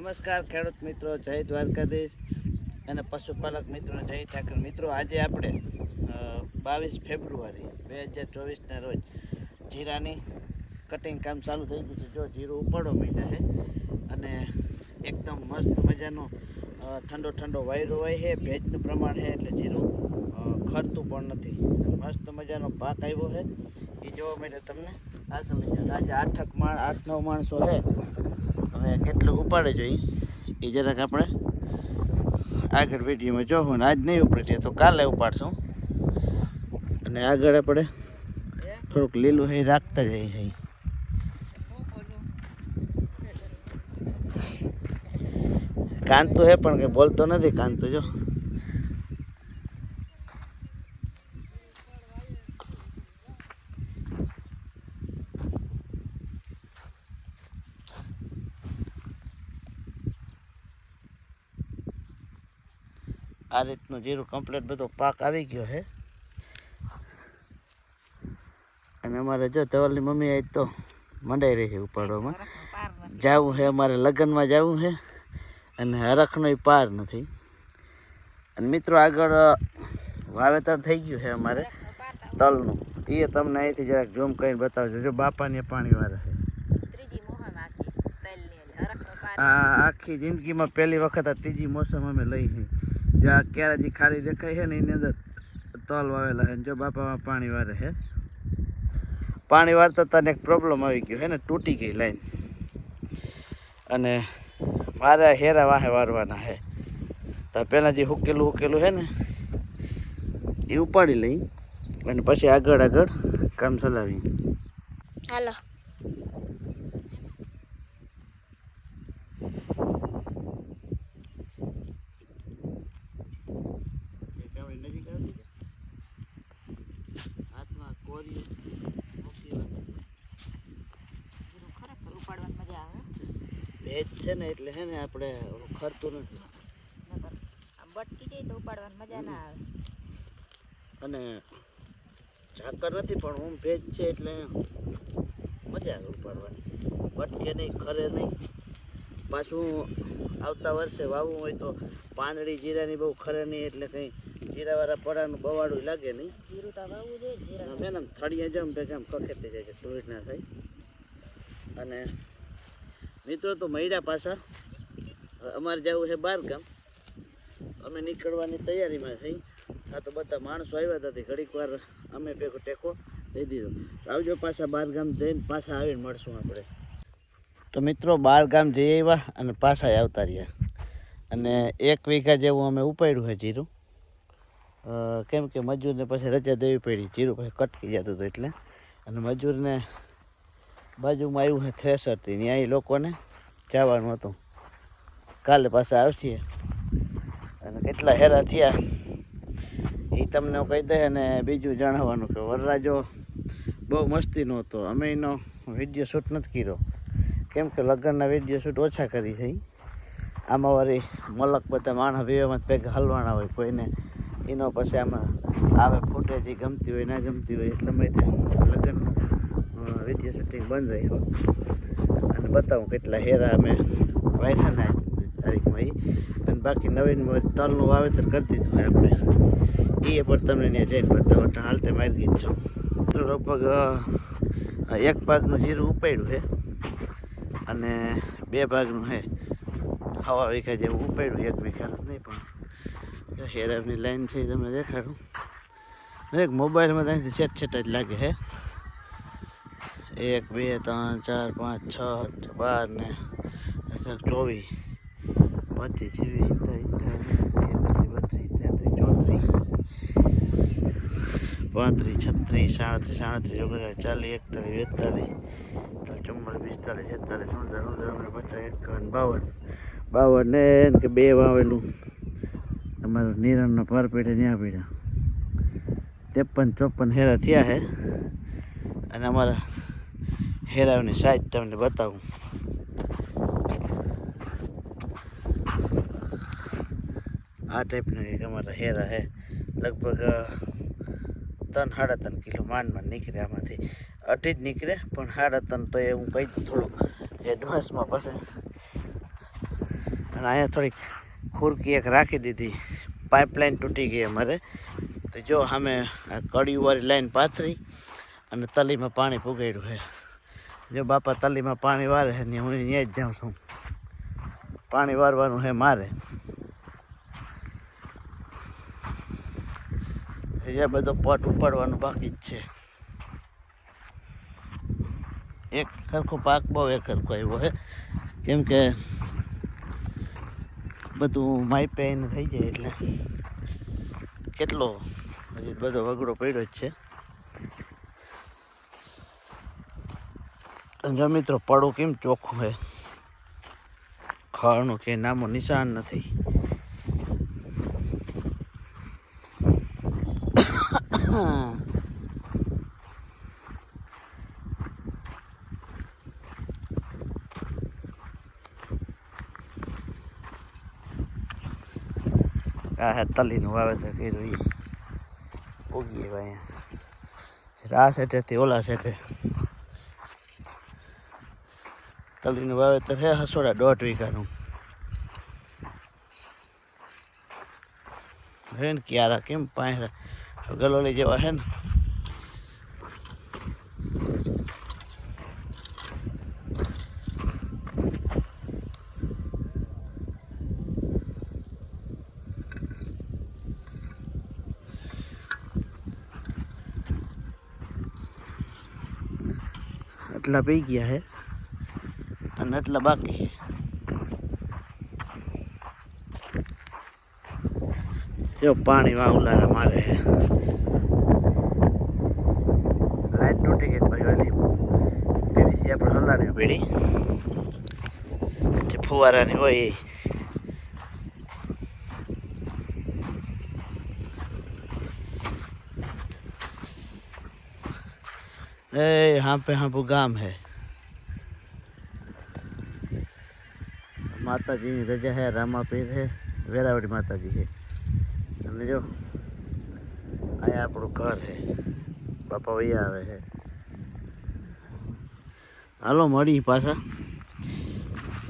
નમસ્કાર, ખેડૂત મિત્રો, જય દ્વારકાધીશ અને પશુપાલક મિત્રો, જય ઠાકર. મિત્રો, આજે આપણે બાવીસ ફેબ્રુઆરી, બે હજાર ચોવીસના રોજ જીરાની કટિંગ કામ ચાલુ થઈ ગયું છે. જો જીરું ઉપાડો મીઠા છે અને એકદમ મસ્ત મજાનો ઠંડો ઠંડો વાયરો હોય છે. ભેજનું પ્રમાણ છે એટલે જીરું ખરતું પણ નથી. મસ્ત મજાનો પાક આવ્યો છે. એ જોવા માટે તમને. આગળ લઈ જાઓ આજે આઠક માણ, આઠ નવ માણસો છે. હવે કેટલું ઉપાડે જોઈએ એ જરાક આપણે આગળ વિડીયોમાં જોવું ને આજ નહીં ઉપડે, તો કાલે ઉપાડશું. અને આગળ આપણે થોડુંક લીલું હે રાખતા જઈએ છીએ. કાંતો હે, પણ કંઈ બોલતો નથી કાંતો જો. આ રીતનું જીરું કમ્પ્લીટ બધો પાક આવી ગયો છે. અને અમારે જો ધવલની મમ્મી આજ તો મંડાઈ રહી છે ઉપાડવામાં. જવું છે અમારે લગ્નમાં જવું છે અને હરખનો પાર નથી. અને મિત્રો આગળ વાવેતર થઈ ગયું છે અમારે તલનું. એ તમને અહીંથી જરાક ઝૂમ કરીને બતાવજો. જો બાપાને પાણી વાળા છે. આ આખી જિંદગીમાં પહેલી વખત આ ત્રીજી મોસમ અમે લઈ છે. જો આ કેરાજી ખાલી દેખાય છે ને એની અંદર તલ વાવેલા છે જો બાપામાં પાણી વારે છે. પાણી વારતા તને એક પ્રોબ્લેમ આવી ગયો છે ને, તૂટી ગઈ લાઈન. અને મારે હેરા વાહે વારવાના છે. તો પહેલાં જે હુકેલું હુકેલું છે ને, એ ઉપાડી લઈ અને પછી આગળ આગળ કામ ચલાવી હાલો હાથમાં કોરી ખરેખર ઉપાડવાની મજા આવે ભેજ છે ને એટલે હે ને આપણે ખરતું નથી. આમ બટકી જાય તો ઉપાડવાની મજા ના આવે. અને ઝાકર નથી પણ હું ભેજ છે એટલે મજા આવે ઉપાડવાની. બટકે નહીં ખરે નહીં. પાછું આવતા વર્ષે વાવવું હોય તો પાંદડી જીરાની બહુ ખરે નહીં એટલે કંઈ જીરાવાળા પડાનું બવાડું લાગે નહીં. જીરું તો વાવવું જોઈએ જીરા આમ થળિયા જમ ભેગા આમ કખેતી જાય છે ધૂળ ના થાય. અને મિત્રો, તો મૈડા પાછા. અમારે જવું છે બારકામ અમે નીકળવાની તૈયારીમાં થઈ આ તો બધા માણસો આવ્યા હતા ઘડીક વાર અમે ભેગો ટેકો દઈ દીધો. આવજો પાછા બારગામ જઈને પાછા આવીને મળશું આપણે. તો મિત્રો, બારગામ જઈ આવ્યા અને પાછા આવતા રહ્યા. અને એક વીઘા જેવું અમે ઉપાડ્યું છે જીરું. કેમ કે મજૂરને પછી રજા દેવી પડી. જીરું પછી કટકી જતું હતું એટલે. અને મજૂરને બાજુમાં આવ્યું છે થ્રેસરથી. ત્યાં એ લોકોને જવાનું હતું. કાલે પાછા આવશે. અને કેટલા હેરા થયા. એ તમને કહી દે અને બીજું જણાવવાનું કે વરરાજો બહુ મસ્તીનો હતો અમે એનો વીડિયો શૂટ નથી કર્યો. કેમ કે લગ્નના વીડિયો શૂટ ઓછા કરી છે. આમાં વળી મલક બધા માણસ વિવેમાં ભેગા હલવાના હોય. કોઈને એનો પછી આમાં આવે ફૂટેજ ગમતી હોય, ના ગમતી હોય એટલે મેં તે લગ્નનું વીડિયો શૂટિંગ બંધ રાખ્યો અને બતાવું કેટલા હેરા અમે વાયરાના તારીખમાં એ અને બાકી નવીન તલનું વાવેતર કરી દીધું આપણે. એ પણ તમને ત્યાં જઈને બતાવો, એટલે હાલ તે મારી ગઈ છો. તો લગભગ એક ભાગનું જીરું ઉપાડ્યું છે અને બે ભાગનું છે હવા વીઘા જેવું ઉપાડ્યું એક વીઘા નહીં પણ. હેરાની લાઈન છે તમે દેખાડું. એક મોબાઈલમાં ત્યાંથી છેટ છેટ જ લાગે છે એક, બે, ત્રણ, ચાર, પાંચ, છ બાર ને ચોવીસ, પચીસ છવ્વીસ બત્રીસ તેત્રીસ ચોત્રીસ, પાંત્રીસ, છત્રીસ, સાડત્રીસ સાડત્રીસ, ઓગણચાલીસ, ચાલીસ, એકતાલીસ, બેતાલીસ ચુમ્માલીસ પિસ્તાલીસ, છેતાલીસ ઉણતાલીસ ઉણતાલીસ પચાસ એકાવન, બાવન બાવન, ને કે બે વાવેલું. તમારું નિરણનો પર પેઢે ત્યાં પીડા. ત્રેપન, ચોપન હેરા થયા છે અને અમારા હેરાઓની સાઈઝ તમને બતાવું. આ ટાઈપના કંઈક અમારા હેરા હે. લગભગ ત્રણ સાડા ત્રણ કિલો માંડ નીકળે આમાંથી. અઢી જ નીકળે, પણ સાડા ત્રણ તો એ હું કહી દઉં થોડુંક એડવાન્સમાં પછી. અને અહીંયા થોડીક ખુરકી એક રાખી દીધી. પાઇપલાઇન તૂટી ગઈ અમારે. તો જો સામે આ કડીવાળી લાઈન પાથરી અને તલીમાં પાણી પુગાડ્યું છે. જો બાપા તલીમાં પાણી વારે છે ને હું અહીંયા જ જાઉં છું. પાણી વારવાનું છે મારે. એ બધો પટ ઉપાડવાનું બાકી જ છે. એક સરખો પાક બહુ એક સરખો આવ્યો છે. કેમ કે બધું માઈપે એને થઈ જાય એટલે કેટલો હજી બધો વગડો પડ્યો જ છે. જો મિત્રો, પડું કેમ ચોખ્ખું છે ખાવાનું કે નામો નિશાન નથી. આ હે તલીનું વાવેતર કર્યું એ ઉગીએ ભાઈ આ સેટેથી ઓલા સેટે તલીનું વાવેતર છે હસોડા દોઢ વીઘાનું. હે ને ક્યારા કેમ પાંચ ગલોલી જેવા હે ને? એટલા પી ગયા હે. અને એટલા બાકી છે. જો પાણીમાં ઉલારા મારે છે લાઈટ તૂટી ગઈ પછી ઓલી પીવીસી આપણે હલાડવી પડી જે ફુવારાની હોય એ એ यहाँ पे हाँ ગામ है માતાજીની રજા છે રામાપીર છે વેરાવળી માતાજી છે અને જો, અહીંયા આપણું ઘર છે બાપા વૈયા આવે છે હાલો મળી પાછા.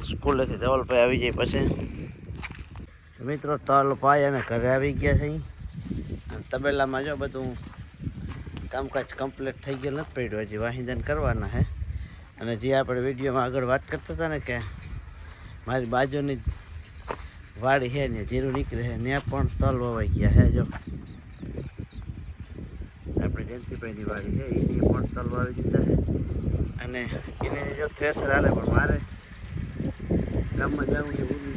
સ્કૂલેથી ધવલભાઈ આવી જાય પછી. મિત્રો તલ પાય અને ઘરે આવી ગયા છે. અને તબેલામાં જો બધું કામકાજ કમ્પ્લીટ થઈ ગયું, નથી પડ્યું હજી. વાહિંદન કરવાના છે અને જે આપણે વિડીયોમાં આગળ વાત કરતા હતા ને કે મારી બાજુની વાડી છે ને, જીરું નીકળે છે. ત્યાં પણ તલ વવાઈ ગયા છે, જો. આપણે જયંતિભાઈની વાડી છે, એને પણ તલ વાવી દીધા છે. અને એને જો થ્રેસર હાલે, પણ મારે ગામમાં જવું ઊભી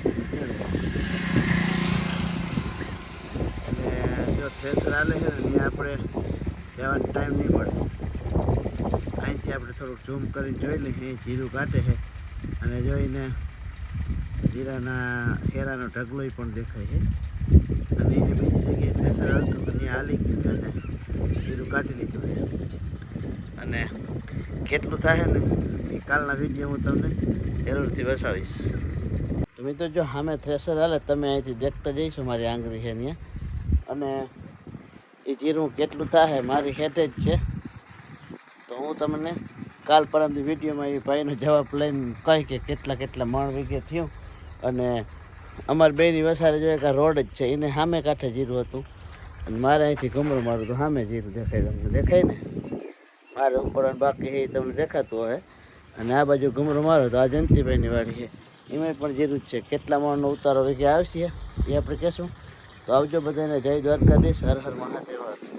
અને જો થ્રેસર હાલે છે ને, ત્યાં આપણે જવાનો ટાઈમ નહીં મળે. અહીંથી આપણે થોડુંક ઝૂમ કરીને જોઈ લઈએ જીરું કાઢે છે. અને જોઈને જીરાના હેરાનો ઢગલો પણ દેખાય છે. અને એ બીજી જગ્યાએ થ્રેસર હાલતું ત્યાં હાલી ગયું અને જીરું કાઢી લીધું છે. અને કેટલું થાય ને એ કાલના વીડિયો હું તમને જરૂરથી બસાવીશ તો મિત્રો જો સામે થ્રેસર હાલે, તમે અહીંથી દેખતા જઈશો મારી આંગળી છે ત્યાં. અને એ જીરું કેટલું થાય મારી હેઠે જ છે. તો હું તમને કાલ પરમથી વિડીયોમાં એ ભાઈનો જવાબ લઈને કહી કે કેટલા કેટલા મણ વીઘે થયું. અને અમારી બેની વસારે જોઈએ કે રોડ જ છે, એને સામે કાંઠે જીરું હતું. અને મારે અહીંથી ગમરો મારું તો સામે જીરું દેખાય તમને. દેખાય ને? મારે ઉપર બાકી એ તમને દેખાતું હોય. અને આ બાજુ ગમરો મારો તો આ જયંતિભાઈની વાડી છે. એમાં પણ જીરું જ છે. કેટલા માણનો ઉતારો વીઘે આવશે, એ આપણે કહેશું. તો આવજો બધાને, જય દ્વારકાધીશ, હર હર મહાદેવ.